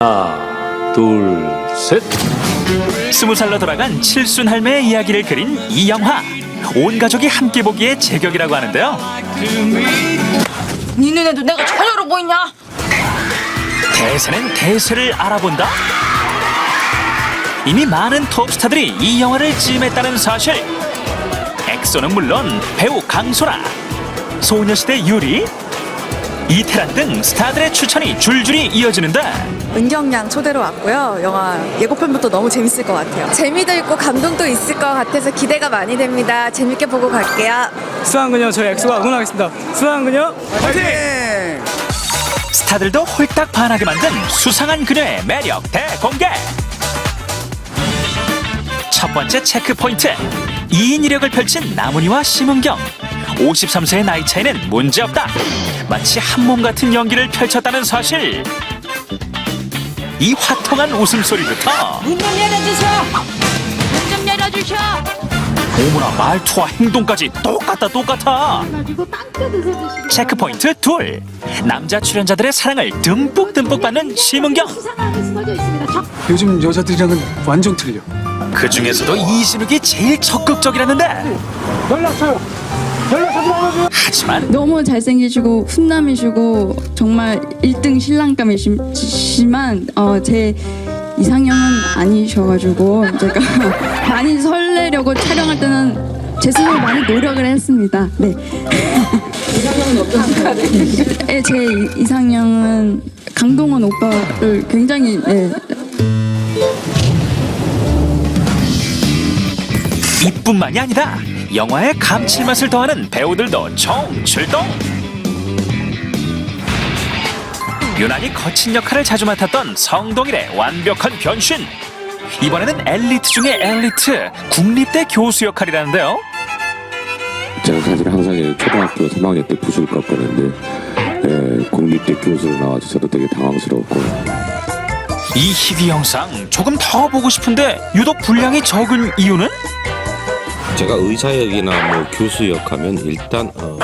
하나, 둘, 셋. 스무 살로 돌아간 칠순 할매의 이야기를 그린 이 영화. 온 가족이 함께 보기에 제격이라고 하는데요. 니네네도 내가 처녀로 보이냐? 대세는 대세를 알아본다. 이미 많은 톱스타들이 이 영화를 찜했다는 사실. 엑소는 물론 배우 강소라, 소녀시대 유리, 이태란 등 스타들의 추천이 줄줄이 이어지는데 은경양 초대로 왔고요. 영화 예고편부터 너무 재밌을 것 같아요. 재미도 있고 감동도 있을 것 같아서 기대가 많이 됩니다. 재밌게 보고 갈게요. 수상한 그녀 저희 엑소가 응원하겠습니다. 수상한 그녀 화이팅! 스타들도 홀딱 반하게 만든 수상한 그녀의 매력 대공개. 첫 번째 체크 포인트. 2인 이력을 펼친 나문희와 심은경. 53세의 나이 차이는 문제없다. 마치 한 몸 같은 연기를 펼쳤다는 사실. 이 화통한 웃음소리부터 문 좀 열어주셔. 문 좀 열어주셔. 어머나 말투와 행동까지 똑같다 똑같아. 체크 포인트 둘. 남자 출연자들의 사랑을 듬뿍듬뿍 받는 심은경. 요즘 여자들이랑은 완전 틀려. 그 중에서도 이진욱이 제일 적극적이라는데. 하지만 너무 잘생기시고 훈남이시고 정말 1등 신랑감이시지만 어, 제 이상형은 아니셔가지고 제가 많이 설레려고 촬영할 때는 제 스스로 많이 노력을 했습니다. 네. 이상형은 어떠신가요? 네, 제 이- 이상형은 강동원 오빠를 굉장히 네, 이뿐만이 아니다. 영화의 감칠맛을 더하는 배우들도 총 출동. 유난히 거친 역할을 자주 맡았던 성동일의 완벽한 변신. 이번에는 엘리트 중의 엘리트 국립대 교수 역할이라는데요. 제가 사실 항상 이 초등학교 3학년 때 부술 깎았는데 예, 공립대 교수로 나와서 저도 되게 당황스러웠고 이 희귀 영상 조금 더 보고 싶은데 유독 분량이 적은 이유는 제가 의사 역이나 뭐 교수 역 하면 일단 어,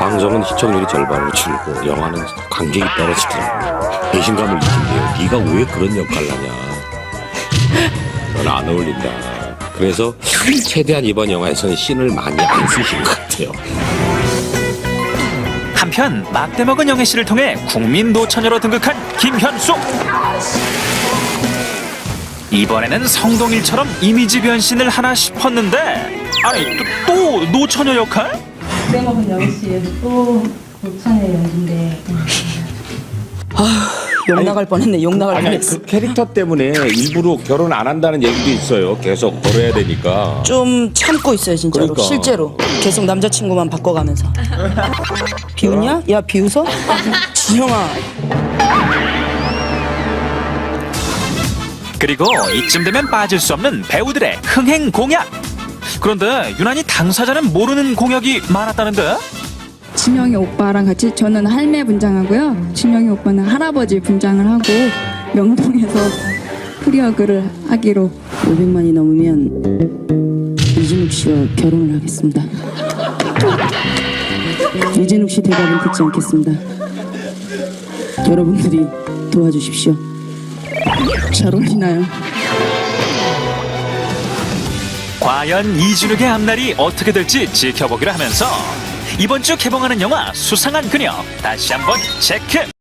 방송은 시청률이 절반으로 줄고 영화는 관객이 떨어지더라고요. 배신감을 느낀대요. 네가 왜 그런 역할을 하냐. 넌 안 어울린다. 그래서 최대한 이번 영화에서는 씬을 많이 안 쓰신 것 같아요. 한편 막대 먹은 영애 씨를 통해 국민 노처녀로 등극한 김현숙. 이번에는 성동일처럼 이미지 변신을 하나 싶었는데 아니 또, 또 노처녀 역할? 빼먹은 영희 씨의 또 고찬의 연기인데 욕 나갈 뻔했네. 욕 나갈 아니 뻔했어. 그 캐릭터 때문에 일부러 결혼 안 한다는 얘기도 있어요. 계속 걸어야 되니까. 좀 참고 있어요 진짜로. 그러니까. 실제로 계속 남자친구만 바꿔가면서. 비웃냐? 야 비웃어? 진영아. 그리고 이쯤 되면 빠질 수 없는 배우들의 흥행 공약. 그런데 유난히 당사자는 모르는 공약이 많았다는데 진영이 오빠랑 같이 저는 할매 분장하고요. 진영이 오빠는 할아버지 분장을 하고 명동에서 프리어그를 하기로 500만이 넘으면 이진욱 씨와 결혼을 하겠습니다. 이진욱 씨 대답은 듣지 않겠습니다. 여러분들이 도와주십시오. 잘 어울리나요? 과연 이준욱의 앞날이 어떻게 될지 지켜보기로 하면서 이번 주 개봉하는 영화 수상한 그녀 다시 한번 체크.